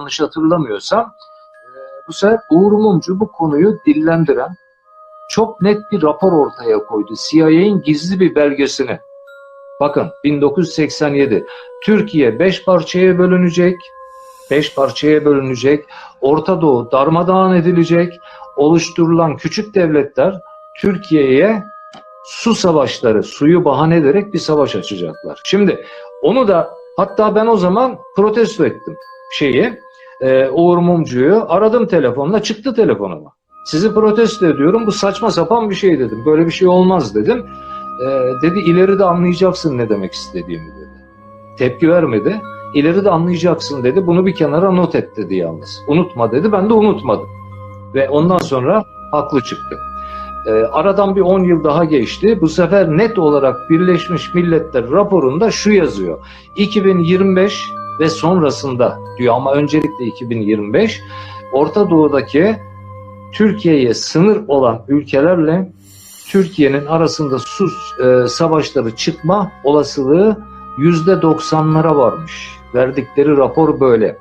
yanlış hatırlamıyorsam e, bu sefer Uğur Mumcu bu konuyu dillendiren çok net bir rapor ortaya koydu. CIA'in gizli bir belgesini. Bakın 1987 Türkiye 5 parçaya bölünecek. 5 parçaya bölünecek. Orta Doğu darmadağın edilecek. Oluşturulan küçük devletler Türkiye'ye su savaşları, suyu bahane ederek bir savaş açacaklar. Şimdi onu da hatta ben o zaman protesto ettim şeyi. E, Uğur Mumcu'yu aradım telefonla çıktı telefonuma. Sizi protesto ediyorum bu saçma sapan bir şey dedim. Böyle bir şey olmaz dedim. E, dedi ileride anlayacaksın ne demek istediğimi dedi. Tepki vermedi. İleride anlayacaksın dedi. Bunu bir kenara not et dedi yalnız. Unutma dedi. Ben de unutmadım. Ve ondan sonra haklı çıktı. E, aradan bir 10 yıl daha geçti. Bu sefer net olarak Birleşmiş Milletler raporunda şu yazıyor. 2025 ve sonrasında diyor ama öncelikle 2025 Orta Doğu'daki Türkiye'ye sınır olan ülkelerle Türkiye'nin arasında su e, savaşları çıkma olasılığı yüzde 90'lara varmış. Verdikleri rapor böyle.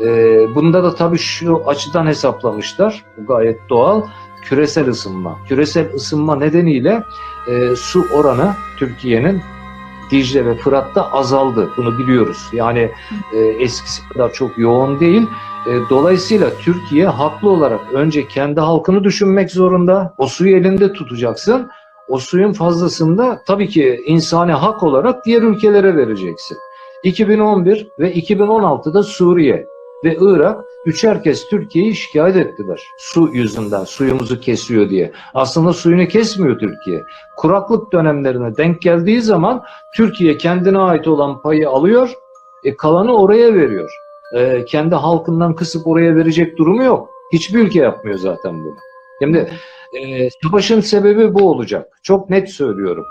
E, bunda da tabii şu açıdan hesaplamışlar. Bu gayet doğal. Küresel ısınma. Küresel ısınma nedeniyle e, su oranı Türkiye'nin Dicle ve Fırat'ta azaldı. Bunu biliyoruz. Yani e, eskisi kadar çok yoğun değil. E, dolayısıyla Türkiye haklı olarak önce kendi halkını düşünmek zorunda. O suyu elinde tutacaksın. O suyun fazlasını da tabii ki insani hak olarak diğer ülkelere vereceksin. 2011 ve 2016'da Suriye ve Irak üçer kez Türkiye'yi şikayet ettiler. Su yüzünden suyumuzu kesiyor diye. Aslında suyunu kesmiyor Türkiye. Kuraklık dönemlerine denk geldiği zaman Türkiye kendine ait olan payı alıyor, e, kalanı oraya veriyor. E, kendi halkından kısıp oraya verecek durumu yok. Hiçbir ülke yapmıyor zaten bunu. Şimdi e, savaşın sebebi bu olacak. Çok net söylüyorum.